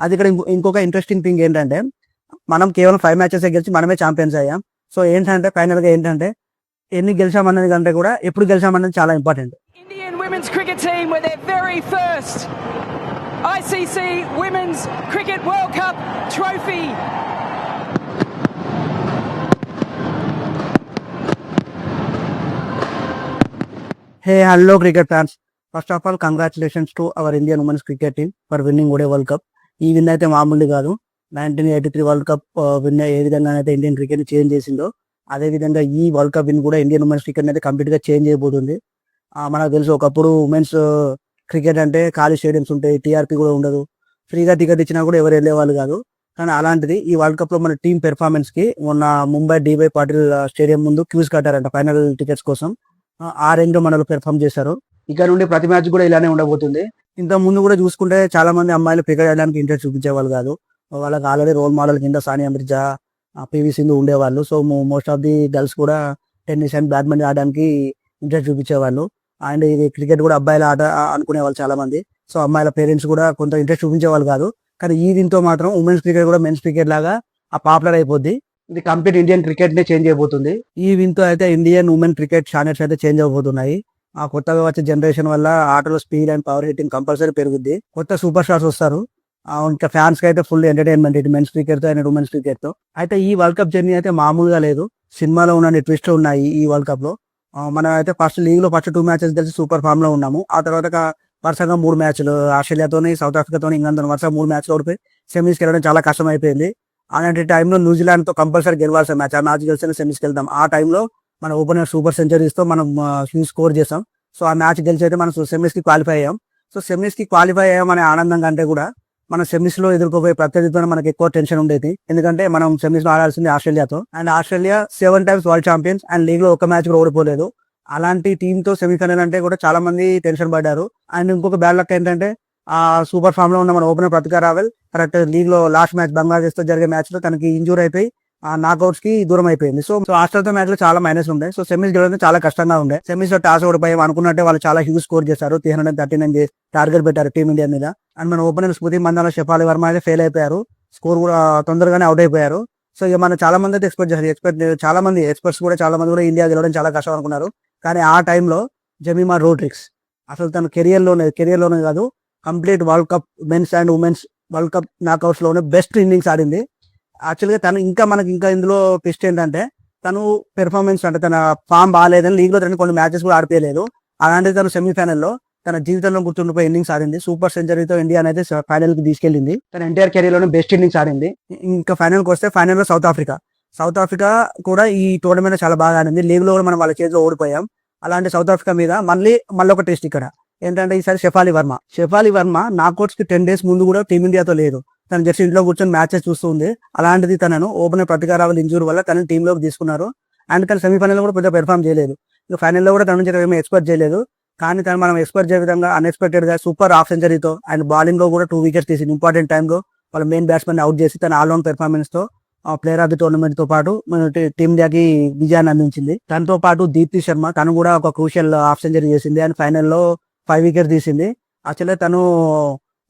అది ఇక్కడ ఇంకో- ఇంకొక ఇంట్రెస్టింగ్ థింగ్ ఏంటంటే మనం కేవలం ఫైవ్ మ్యాచెస్ గెలిచి మనమే ఛాంపియన్స్ అయ్యాం. సో ఏంటంటే ఫైనల్గా ఏంటంటే ఎన్ని గెలిచామన్నది కంటే కూడా ఎప్పుడు గెలిచామన్నది చాలా important Indian women's cricket team with their very first ICC Women's Cricket World Cup trophy. Hey hello cricket fans first of all congratulations to our Indian women's cricket team for winning ODI world cup ఈ win అయితే మామూలు కాదు. Nineteen eighty three world cup win ఏ విధంగా అయితే Indian cricket change చేసిందో అదే విధంగా ఈ వరల్డ్ కప్ విన్ కూడా ఇండియన్ ఉమెన్స్ క్రికెట్ అయితే కంప్లీట్గా చేంజ్ అయిపోతుంది మనకు తెలుసు ఒకప్పుడు ఉమెన్స్ క్రికెట్ అంటే ఖాళీ స్టేడియంస్ ఉంటాయి టీఆర్పీ కూడా ఉండదు. ఫ్రీగా టికెట్ ఇచ్చినా కూడా ఎవరు వెళ్ళేవాళ్ళు కాదు. కానీ అలాంటిది ఈ వరల్డ్ కప్లో మన టీం పెర్ఫార్మెన్స్కి మొన్న Mumbai D Y Patil stadium ముందు క్యూస్ కట్టారంట ఫైనల్ టికెట్స్ కోసం. ఆ, ఆ రేంజ్లో మనలో పెర్ఫామ్ చేశారు. ఇక్కడ నుండి ప్రతి మ్యాచ్ కూడా ఇలానే ఉండబోతుంది. ఇంత ముందు కూడా చూసుకుంటే చాలా మంది అమ్మాయిలు క్రికెట్ చేయడానికి ఇంట్రెస్ట్ చూపించేవాళ్ళు కాదు. వాళ్ళకి ఆల్రెడీ రోల్ మోడల్ కింద సానియా మిర్జా పివి సింధు ఉండేవాళ్ళు. So most of the girls కూడా టెన్నిస్ అండ్ బ్యాడ్మింటన్ ఆడడానికి ఇంట్రెస్ట్ చూపించేవాళ్ళు. అండ్ ఇది క్రికెట్ కూడా అబ్బాయిల ఆట అనుకునేవాళ్ళు చాలా మంది సో అమ్మాయిల పేరెంట్స్ కూడా కొంత ఇంట్రెస్ట్ చూపించేవాళ్ళు కాదు. కానీ ఈ దీంతో మాత్రం ఉమెన్స్ క్రికెట్ కూడా మెన్స్ క్రికెట్ లాగా ఆ పాపులర్ అయిపోద్ది. ఇది కంప్లీట్ ఇండియన్ క్రికెట్ నే చేంజ్ అయిపోతుంది ఈ వింతో అయితే ఇండియన్ ఉమెన్ క్రికెట్ స్టాండర్డ్స్ అయితే చేంజ్ అయిపోతున్నాయి ఆ కొత్తగా వచ్చే జనరేషన్ వల్ల ఆటలో speed and power hitting compulsory పెరుగుద్ది. కొత్త సూపర్ స్టార్స్ వస్తారు. ఇంకా ఫ్యాన్స్కి అయితే ఫుల్ ఎంటర్టైన్మెంట్ ఇటు మెన్స్ క్రికెట్తో అండ్ ఉమెన్స్ క్రికెట్తో. అయితే ఈ వరల్డ్ కప్ జర్నీ అయితే మామూలుగా లేదు. సినిమాలో ఉన్న ట్విస్ట్ ఉన్నాయి ఈ వరల్డ్ కప్లో. మనం అయితే ఫస్ట్ లీగ్లో ఫస్ట్ టూ మ్యాచెస్ కలిసి సూపర్ ఫామ్లో ఉన్నాము. ఆ తర్వాత వరుసగా మూడు మ్యాచ్లు ఆస్ట్రేలియాతోని సౌత్ ఆఫ్రికాతోని ఇంగ్లాండ్ వరుసగా మూడు మ్యాచ్లు ఓడిపోయి సెమీస్కి వెళ్ళడం చాలా కష్టం అయిపోయింది అలాంటి టైంలో న్యూజిలాండ్తో కంపల్సరీ గెలవాల్సిన మ్యాచ్ ఆ మ్యాచ్ గెలిచిన సెమీస్కి వెళ్దాం. ఆ టైంలో మన ఓపెనర్ సూపర్ సెంచరీస్తో మనం హ్యూజ్ స్కోర్ చేసాం. సో ఆ మ్యాచ్ గెలిచి అయితే మనం సెమీస్కి క్వాలిఫై అయ్యాం. సో సెమీస్కి క్వాలిఫై అయ్యామనే ఆనందం కంటే కూడా మన సెమీస్లో ఎదుర్కోబోయే ప్రత్యర్థితో మనకి ఎక్కువ టెన్షన్ ఉండేది. ఎందుకంటే మనం సెమీస్లో ఆడాల్సింది ఆస్ట్రేలియాతో. And Australia seven times world champions and లీగ్లో ఒక మ్యాచ్ కూడా ఓడిపోలేదు. అలాంటి టీమ్తో సెమీఫైనల్ అంటే కూడా చాలా మంది టెన్షన్ పడ్డారు. అండ్ ఇంకొక బ్యాడ్ లక్ ఏంటంటే ఆ సూపర్ ఫామ్లో ఉన్న మన ఓపెనర్ ప్రతికా రావెల్ కరెక్ట్ లీగ్లో లాస్ట్ మ్యాచ్ బంగ్లాదేశ్తో జరిగే మ్యాచ్లో తనకి ఇంజూర్ అయిపోయి నాకౌట్స్కి దూరం అయిపోయింది సో సో ఆస్ట్రేలియా మ్యాచ్లో చాలా మైనస్ ఉండే. సో సెమీస్ గెలవడం చాలా కష్టంగా ఉండే. సెమీస్లో టాస్ ఓడిపోయాం అనుకున్నట్టే వాళ్ళు చాలా హ్యూజ్ స్కోర్ చేశారు. Three hundred thirty nine target పెట్టారు టీమ్ ఇండియా మీద. అండ్ మన ఓపెనర్ స్మృతి మందాల షెఫాలి వర్మ అయితే ఫెయిల్ అయిపోయారు. స్కోర్ కూడా తొందరగానే అవుట్ అయిపోయారు. సో ఇక మనం చాలా మంది అయితే ఎక్స్పెక్ట్ చేశారు. ఎక్స్పెక్ట్ చాలా మంది ఎక్స్పర్ట్స్ కూడా చాలా మంది కూడా ఇండియా గెలవడం చాలా కష్టం అనుకున్నారు. కానీ ఆ టైంలో జమీమా రోడ్రిక్స్ అసలు తన కెరియర్లోనే కెరియర్లోనే కాదు complete world cup men's and women's world cup నాకౌట్స్లోనే best innings ఆడింది. యాక్చువల్గా తను ఇంకా మనకి ఇంకా ఇందులో ట్విస్ట్ ఏంటంటే తను పెర్ఫార్మెన్స్ అంటే తన ఫామ్ బాగాలేదని లీగ్లో తను కొన్ని మ్యాచెస్ కూడా ఆడిపోయలేదు. అలాంటి తను సెమీఫైనల్లో తన జీవితంలో గుర్తుండిపోయి ఇన్నింగ్స్ ఆడింది. సూపర్ సెంచరీతో ఇండియా అయితే ఫైనల్కి తీసుకెళ్ళింది. తన ఎన్టీఆర్ కెరీర్లోనే బెస్ట్ ఇన్నింగ్స్ ఆడింది. ఇంకా ఫైనల్కి వస్తే ఫైనల్లో సౌత్ ఆఫ్రికా సౌత్ ఆఫ్రికా కూడా ఈ టోర్నమెంట్ చాలా బాగా ఆడింది. లీగ్లో కూడా మనం వాళ్ళ చేతిలో ఓడిపోయాం. అలాంటి సౌత్ ఆఫ్రికా మీద మళ్ళీ మళ్ళీ ఒక టెస్ట్ ఇక్కడ. ఏంటంటే ఈసారి షెఫాలి వర్మ షెఫాలి వర్మ నాకౌట్స్కి టెన్ డేస్ ముందు కూడా టీమిండియాతో లేదు. తను జస్ట్ ఇంట్లో కూర్చొని మ్యాచెస్ చూస్తుంది అలాంటిది తనను ఓపెనర్ ప్రతికారాలు ఇంజూర్ వల్ల తనని టీంలోకి తీసుకున్నారు. అండ్ తను సెమీఫైనల్ కూడా పెద్ద పెర్ఫామ్ చేయలేదు. ఇక ఫైనల్లో కూడా తన నుంచి ఏమీ ఎక్స్పెక్ట్ చేయలేదు. కానీ తను మనం ఎక్స్పెక్ట్ చేసే విధంగా అన్ఎక్స్పెక్టెడ్గా సూపర్ హాఫ్ సెంచరీతో అండ్ బౌలింగ్లో కూడా టూ వికెట్స్ తీసింది ఇంపార్టెంట్ టైంలో వాళ్ళ మెయిన్ బ్యాట్స్మెన్ అవుట్ చేసి తన ఆల్రౌండ్ పెర్ఫార్మెన్స్తో ప్లేయర్ ఆఫ్ ది టోర్నమెంట్తో పాటు టీమిండియాకి విజయాన్ని అందించింది. తనతో పాటు దీప్తి శర్మ తను కూడా ఒక క్రూషియల్ హాఫ్ సెంచరీ చేసింది. అండ్ ఫైనల్లో ఫైవ్ వికెట్స్ తీసింది. యాక్చువల్లీ తను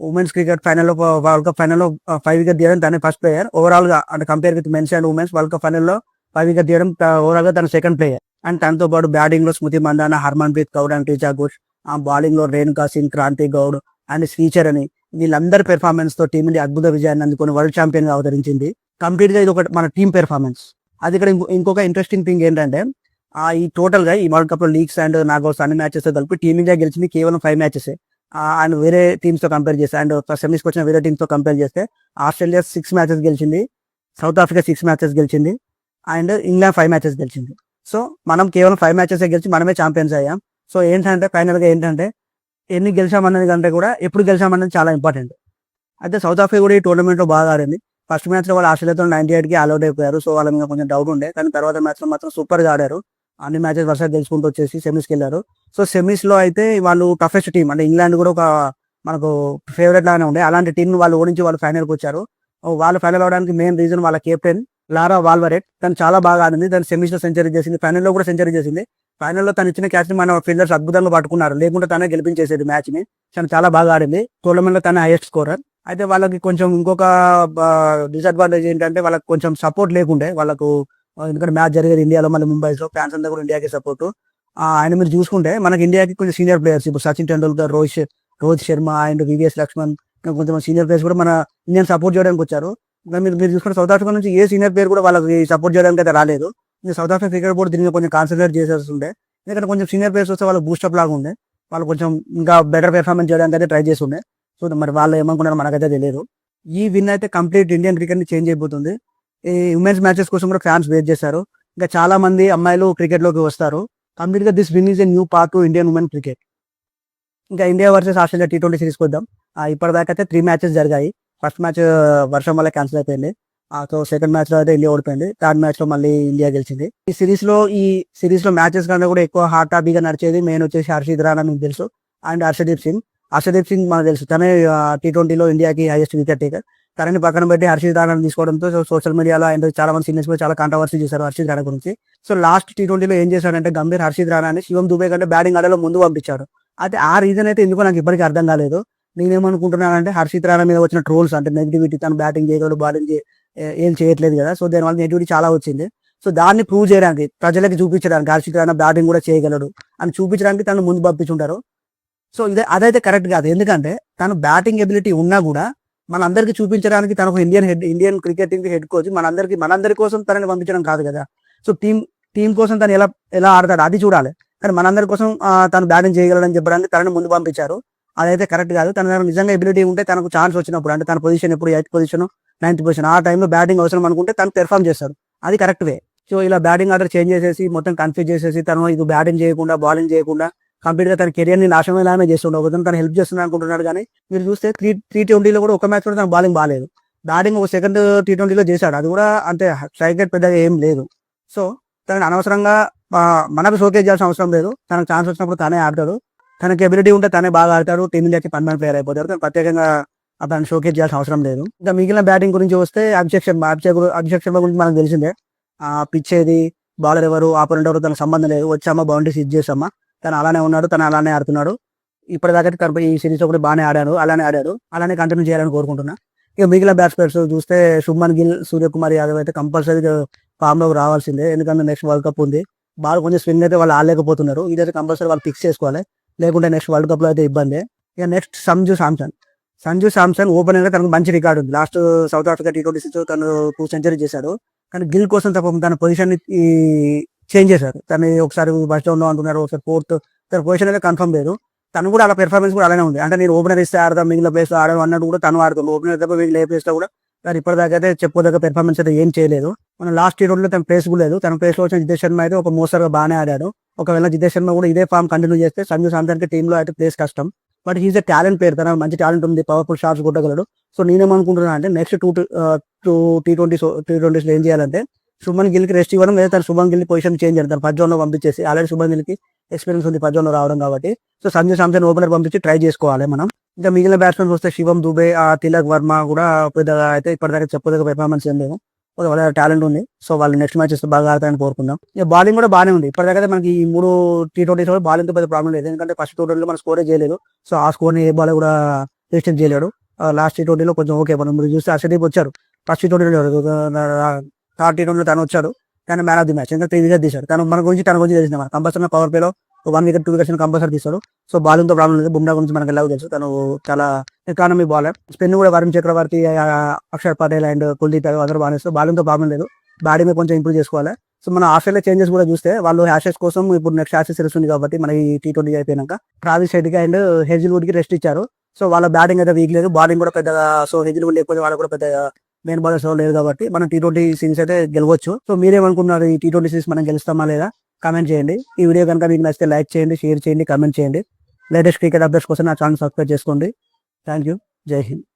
women's cricket final world cup ఫైనల్లో ఫైవ్ వికెట్ తీయడం తనే ఫస్ట్ ప్లేయర్ ఓవరాల్గా అంటే compare with men's and women's world cup ఫైనల్లో ఫైవ్ వికెట్ తీయడం ఓవరాల్గా తన సెకండ్ ప్లేయర్ అండ్ తనతో పాటు బ్యాటింగ్లో స్మృతి మందాన హర్మన్ ప్రీత్ కౌర్ అండ్ టీచా ఘోష్ ఆ బౌలింగ్లో రేణుకా సింగ్ క్రాంతి గౌడ్ అండ్ శ్రీచర్ అని వీళ్ళందరి పెర్ఫార్మెన్స్తో టీమిండియా అద్భుత విజయాన్ని అందుకొని వరల్డ్ ఛాంపియన్గా అవతరించింది. కంప్లీట్గా ఇది ఒక మన టీం పెర్ఫార్మెన్స్ అది ఇక్కడ ఇంకో- ఇంకొక ఇంట్రెస్టింగ్ థింగ్ ఏంటంటే ఆ ఈ టోటల్గా ఈ వరల్డ్ కప్లో లీగ్స్ అండ్ నాకు అన్ని మ్యాచెస్ కలిపి టీమిండియా గెలిచింది కేవలం ఫైవ్ మ్యాచెస్ అండ్ వేరే టీమ్స్తో కంపేర్ చేస్తే అండ్ సెమీస్కి వచ్చిన వేరే టీమ్స్తో కంపేర్ చేస్తే ఆస్ట్రేలియా సిక్స్ మ్యాచెస్ గెలిచింది సౌత్ ఆఫ్రికా సిక్స్ మ్యాచెస్ గెలిచింది అండ్ ఇంగ్లాండ్ ఫైవ్ మ్యాచెస్ గెలిచింది. సో మనం కేవలం ఫైవ్ మ్యాచెస్ గెలిచి మనమే ఛాంపియన్స్ అయ్యాం. సో ఏంటంటే ఫైనల్గా ఏంటంటే ఎన్ని గెలిచామన్నది కంటే కూడా ఎప్పుడు గెలిచామన్నది చాలా ఇంపార్టెంట్ అయితే సౌత్ ఆఫ్రికా కూడా ఈ టోర్నమెంట్లో బాగా ఆడింది. ఫస్ట్ మ్యాచ్లో వాళ్ళు ఆస్ట్రేలియాతో నైన్టీ ఎయిట్కి ఆల్అౌట్ అయిపోయారు. సో వాళ్ళ మీద కొంచెం డౌట్ ఉండే. కానీ తర్వాత మ్యాచ్లో మాత్రం సూపర్గా ఆడారు. అన్ని మ్యాచెస్ వరుసగా గెలుచుకుంటూ వచ్చేసి సెమీస్కి వెళ్ళారు. సో సెమీస్లో అయితే వాళ్ళు టఫెస్ట్ టీం అంటే ఇంగ్లాండ్ కూడా ఒక మనకు ఫేవరెట్ లాగానే ఉండే. అలాంటి టీం వాళ్ళు ఓడించి వాళ్ళు ఫైనల్కి వచ్చారు. వాళ్ళు ఫైనల్ అవడానికి మెయిన్ రీజన్ వాళ్ళ కెప్టెన్ లారా వాల్వరెట్. తను చాలా బాగా ఆడింది. తను సెమీస్లో సెంచరీ చేసింది. ఫైనల్లో కూడా సెంచరీ చేసింది. ఫైనల్లో తను ఇచ్చిన క్యాచ్ని మన ఫీల్డర్స్ అద్భుతంగా పట్టుకున్నారు. లేకుంటే తనే గెలిపించేసేది మ్యాచ్ని. తను చాలా బాగా ఆడింది. టోర్నమెంట్లో తన హైయెస్ట్ స్కోరర్ అయితే వాళ్ళకి కొంచెం ఇంకొక డిసడ్వాంటేజ్ ఏంటంటే వాళ్ళకి కొంచెం సపోర్ట్ లేకుండే. వాళ్ళకు ఎందుకంటే మ్యాచ్ జరిగేది ఇండియాలో మళ్ళీ ముంబైలో ఫ్యాన్స్ అంతా కూడా ఇండియాకి సపోర్ట్. ఆయన మీరు చూసుకుంటే మనకి ఇండియాకి కొంచెం సీనియర్ ప్లేయర్స్ ఇప్పుడు సచిన్ టెండూల్కర్ రోహిత్ రోహిత్ శర్మ అండ్ వివిఎస్ లక్ష్మణ్ కొంచెం కొంతమంది సీనియర్ ప్లేయర్స్ కూడా మన ఇండియన్ సపోర్ట్ చేయడానికి వచ్చారు. మీరు మీరు చూసుకుంటే సౌత్ ఆఫ్రికా నుంచి ఏ సీనియర్ ప్లేయర్ కూడా వాళ్ళకి సపోర్ట్ చేయడానికి అయితే రాలేదు. సౌత్ ఆఫ్రికా క్రికెట్ బోర్డు దీన్ని కొంచెం కాన్సన్ట్రేట్ చేసేసి ఉండే. ఎందుకంటే కొంచెం సీనియర్ ప్లేయర్స్ వస్తే వాళ్ళు బూస్టప్ లాగా ఉండే. వాళ్ళు కొంచెం ఇంకా బెటర్ పెర్ఫార్మెన్స్ చేయడానికి అయితే ట్రై చేస్తుండే సో మరి వాళ్ళు ఏమనుకున్నారో మనకైతే తెలియదు. ఈ విన్ అయితే కంప్లీట్ ఇండియన్ క్రికెట్ని చేంజ్ అయిపోతుంది. ఈ ఉమెన్స్ మ్యాచెస్ కోసం కూడా ఫ్యాన్స్ వెయిట్ చేశారు. ఇంకా చాలా మంది అమ్మాయిలు క్రికెట్లోకి వస్తారు. కంప్లీట్గా this win is a new part to Indian women cricket ఇంకా India versus Australia T twenty series వద్దాం. ఇప్పటిదాకా అయితే త్రీ మ్యాచెస్ జరిగాయి. ఫస్ట్ మ్యాచ్ uh, వర్షం వల్ల క్యాన్సిల్ అయిపోయింది. ఆ, సో సెకండ్ మ్యాచ్లో అయితే ఇండియా ఓడిపోయింది. థర్డ్ మ్యాచ్లో మళ్ళీ ఇండియా గెలిచింది. ఈ సిరీస్లో ఈ సిరీస్లో మ్యాచెస్ కన్నా కూడా ఎక్కువ హార్ట్ టాపిక్ నడిచేది మెయిన్ వచ్చేసి హర్షిద్ రాణా మీకు తెలుసు. అండ్ హర్షదీప్ సింగ్. హర్షదీప్ సింగ్ మనకు తెలుసు. తనే టీ ట్వంటీలో ఇండియాకి హైయెస్ట్ వికెట్ టేకర్ తనని పక్కన పెట్టి హర్షిత్ రాణాను తీసుకోవడంతో సోషల్ మీడియాలో అండ్ చాలా మంది సీనియర్స్ కూడా చాలా కాంట్రవర్సీ చేశారు హర్షిత్ రాణా గురించి. సో లాస్ట్ టీ ట్వంటీలో ఏం చేశాడంటే గంభీర్ హర్షిత్ రాణాని శివం దుబే కంటే బ్యాటింగ్ ఆడలో ముందు పంపించాడు అయితే ఆ రీజన్ అయితే ఎందుకో నాకు ఇప్పటికీ అర్థం కాలేదు. నేనేమనుకుంటున్నానంటే హర్షిత్ రాణా మీద వచ్చిన ట్రోల్స్ అంటే నెగిటివిటీ తను బ్యాటింగ్ చేయగలడు బాలింగ్ ఏం చేయట్లేదు కదా. సో దానివల్ల నెగిటివిటీ చాలా వచ్చింది. సో దాన్ని ప్రూవ్ చేయడానికి ప్రజలకి చూపించడానికి హర్షిత్ రాణా బ్యాటింగ్ కూడా చేయగలడు అని చూపించడానికి తను ముందు పంపించుంటారు. సో ఇదే అదైతే కరెక్ట్ కాదు. ఎందుకంటే తను బ్యాటింగ్ ఎబిలిటీ ఉన్నా కూడా మనందరికి చూపించడానికి తనకు Indian head Indian cricket cricketing head coach మనందరికి మనందరి కోసం తనని పంపించడం కాదు కదా. సో టీం టీం కోసం తను ఎలా ఎలా ఆడతాడు అది చూడాలి. కానీ మనందరి కోసం తను బ్యాటింగ్ చేయగలడని చెప్పడానికి తనని ముందు పంపించారు. అదైతే కరెక్ట్ కాదు. తన నిజంగా ఎబిలిటీ ఉంటే తనకు ఛాన్స్ వచ్చినప్పుడు అంటే తన పొజిషన్ ఎప్పుడు ఎయిత్ పొజిషన్ నైన్త్ పొజిషన్ ఆ టైంలో బ్యాటింగ్ అవసరం అనుకుంటే తను పెర్ఫామ్ చేస్తాడు అది కరెక్ట్ వే. సో ఇలా బ్యాటింగ్ ఆర్డర్ చేంజ్ చేసేసి మొత్తం కన్ఫ్యూజ్ చేసేసి తను ఇది బ్యాటింగ్ చేయకుండా బౌలింగ్ చేయకుండా కంప్లీట్గా తన కెరియర్ని నాశనం ఇలానే చేస్తుండే. ఒక తను హెల్ప్ చేస్తున్నా అనుకుంటున్నాడు కానీ మీరు చూస్తే త్రీ త్రీ ట్వంటీలో కూడా ఒక మ్యాచ్ కూడా తన బౌలింగ్ బాగాలేదు. బ్యాటింగ్ ఒక సెకండ్ టీ ట్వంటీలో చేశాడు. అది కూడా అంటే స్ట్రైక్ రేట్ పెద్దగా ఏం లేదు. సో తనని అనవసరంగా మనకు షోకేజ్ చేయాల్సిన అవసరం లేదు. తనకు ఛాన్స్ వచ్చినప్పుడు తనే ఆడతాడు. తనకి ఎబిలిటీ ఉంటే తనే బాగా ఆడతాడు. టీం ఇండియాకి పర్మనెంట్ ప్లేయర్ అయిపోతాడు. తను ప్రత్యేకంగా అతను షోకేజ్ చేయాల్సిన అవసరం లేదు. ఇంకా మిగిలిన బ్యాటింగ్ గురించి వస్తే అభిషేక్ శర్మ. అభిషేక్ అభిషేక్ శర్మ గురించి మనకు తెలిసిందే. పిచ్ ఏది బౌలర్ ఎవరు ఆపోనెంట్ ఎవరు తనకు సంబంధం లేదు. వచ్చామా బౌండరీస్ ఇది చేసామా? తను అలానే ఉన్నాడు తను అలానే ఆడుతున్నాడు. ఇప్పటిదాకా తను ఈ సిరీస్ ఒకటి బాగానే ఆడాడు అలానే ఆడాడు అలానే కంటిన్యూ చేయాలని కోరుకుంటున్నా. ఇక మిగిలిన బ్యాట్స్మెన్స్ చూస్తే శుభ్మన్ గిల్ సూర్యకుమార్ యాదవ్ అయితే కంపల్సరీ ఫామ్లోకి రావాల్సిందే. ఎందుకంటే నెక్స్ట్ వరల్డ్ కప్ ఉంది. బాల్ కొంచెం స్వింగ్ అయితే వాళ్ళు ఆడలేకపోతున్నారు. ఇదైతే కంపల్సరీ వాళ్ళు ఫిక్స్ చేసుకోవాలి. లేకుంటే నెక్స్ట్ వరల్డ్ కప్లో అయితే ఇబ్బంది. ఇక నెక్స్ట్ సంజు సామ్సన్. సంజు సామ్సన్ ఓపెనర్గా తనకు మంచి రికార్డు ఉంది. Last South Africa T twenty six తను టూ సెంచరీ చేశాడు. కానీ గిల్ కోసం తప్ప తన పొజిషన్ ఈ చేంజ్ చేశారు. తను ఒకసారి ఫస్ట్లో అంటున్నారు ఒకసారి ఫోర్త్ తన పొజిషన్ అయితే కన్ఫర్మ్ లేదు. తను కూడా అలా పెర్ఫార్మెన్స్ కూడా అలానే ఉంది. అంటే నేను ఓపెనర్ ఇస్తే ఆడదాం మిగిలిన ప్లేస్లో అన్నట్టు కూడా తను ఆడుతుంది. ఓపెనర్ తప్ప మిగిలిన ఏ ప్లేస్లో కూడా తను ఇప్పటిదాకా అయితే చెప్పుకోదగ్గ పెర్ఫార్మెన్స్ అయితే ఏం చేయలేదు. మన లాస్ట్ ఈ లో తన ప్లేస్ కూడా లేదు. తన ప్లేస్లో వచ్చిన జితేష్ శర్మ అయితే ఒక మోస్తరుగా బాగానే ఆడాడు. ఒకవేళ జితేష్ శర్మ కూడా ఇదే ఫామ్ కంటిన్యూ చేస్తే సంజు సామ్సన్కి టీమ్లో అయితే ప్లేస్ కష్టం. But he's a talent player తన మంచి టాలెంట్ ఉంది. పవర్ఫుల్ షాట్స్ కొట్టగలడు. సో నేనేమనుకుంటున్నా అంటే next two two T twenty T twenties ఏం చేయాలంటే శుభన్ గిల్కి రెస్ట్ ఇవ్వడం లేదా తను శుభన్ గిల్ని పొజిషన్ చేంజ్ చేయడం తన పద్జోన్ పంపించేసి ఆల్రెడీ శుభన్ గిల్కి ఎక్స్పీరియన్స్ ఉంది పద్జోన్ రావడం కాబట్టి. సో సంజయ్ సామ్సన్ ఓపెనర్ పంపించి ట్రై చేసుకోవాలి మనం. ఇంకా మిగిలిన బ్యాట్స్మెన్ వస్తే శివం దుబే ఆ తిలక్ వర్మ కూడా పెద్దగా అయితే ఇప్పటిదాకా చెప్పదగ్గ పెర్ఫార్మెన్స్ ఏం లేదు వాళ్ళ టాలెంట్ ఉంది. సో వాళ్ళు నెక్స్ట్ మ్యాచెస్ బాగా ఆడతారని కోరుకుందాం. ఇక బౌలింగ్ కూడా బాగానే ఉంది. ఇప్పటిదాకా అయితే మనకి ఈ మూడు టీ ట్వంటీస్ కూడా బౌలింగ్ పెద్ద ప్రాబ్లం లేదు. ఎందుకంటే ఫస్ట్ టూ ట్వంటీలో మనం స్కోరే చేయలేదు. సో ఆ స్కోర్ని ఏ బాల్ కూడా రిస్ట్రిక్ట్ చేయలేడు. లాస్ట్ టీ ట్వంటీలో కొంచెం ఓకే మనం మీరు చూస్తే హర్షదీప్ వచ్చారు. ఫస్ట్ టీ ట్వంటీలో థర్టీ టీ ట్వంటీలో తను వచ్చాడు. తను మ్యాన్ ఆఫ్ ది మ్యాచ్ ఇంకా త్రీ వికెట్ తీశాడు. తను మన గురించి తన గురించి తెలిసింది మన కంపల్సరీ పవర్ ప్లేలో one wicket two wickets compulsory తీస్తాడు. సో బౌలింగ్తో ప్రాబ్లం లేదు. బుమ్రా గురించి మనకి ఎలా తెలుసు. తను చాలా ఎకానమీ బౌలర్ స్పిన్ కూడా వరుణ్ చక్రవర్తి అక్షర్ పటేల్ అండ్ కుల్దీప్ యాదవ్ అందరూ బాగానేస్తారు సో తో ప్రాబ్లం లేదు. బ్యాటింగ్ కొంచెం ఇంప్రూవ్ చేసుకోవాలి. సో మన ఆస్ట్రేలియా చేంజెస్ కూడా చూస్తే వాళ్ళు హ్యాషెస్ కోసం ఇప్పుడు నెక్స్ట్ హ్యాషెస్ సిరీస్ ఉంది కాబట్టి మన ఈ టీ ట్వంటీ అయిపోయినాక ట్రావిస్ హెడ్కి అండ్ హెజిల్వుడ్కి రెస్ట్ ఇచ్చారు. సో వాళ్ళ బ్యాటింగ్ అయితే వీక్ లేదు. బౌలింగ్ కూడా పెద్దగా సో హెజిల్వుడ్ లేకపోతే వాళ్ళు కూడా పెద్దగా మెయిన్ బౌలర్స్ లేదు కాబట్టి మనం టీ ట్వంటీ సిరీస్ అయితే గెలవచ్చు. సో మీరేమనుకున్నారు ఈ టీ ట్వంటీ సిరీస్ మనం గెలుస్తామా లేదా? కామెంట్ చేయండి. ఈ వీడియో కనుక మీకు నచ్చితే లైక్ చేయండి షేర్ చేయండి కామెంట్ చేయండి. లేటెస్ట్ క్రికెట్ అప్డేట్స్ కోసం నా ఛానల్ సబ్స్క్రైబ్ చేసుకోండి. Thank you Jai Hind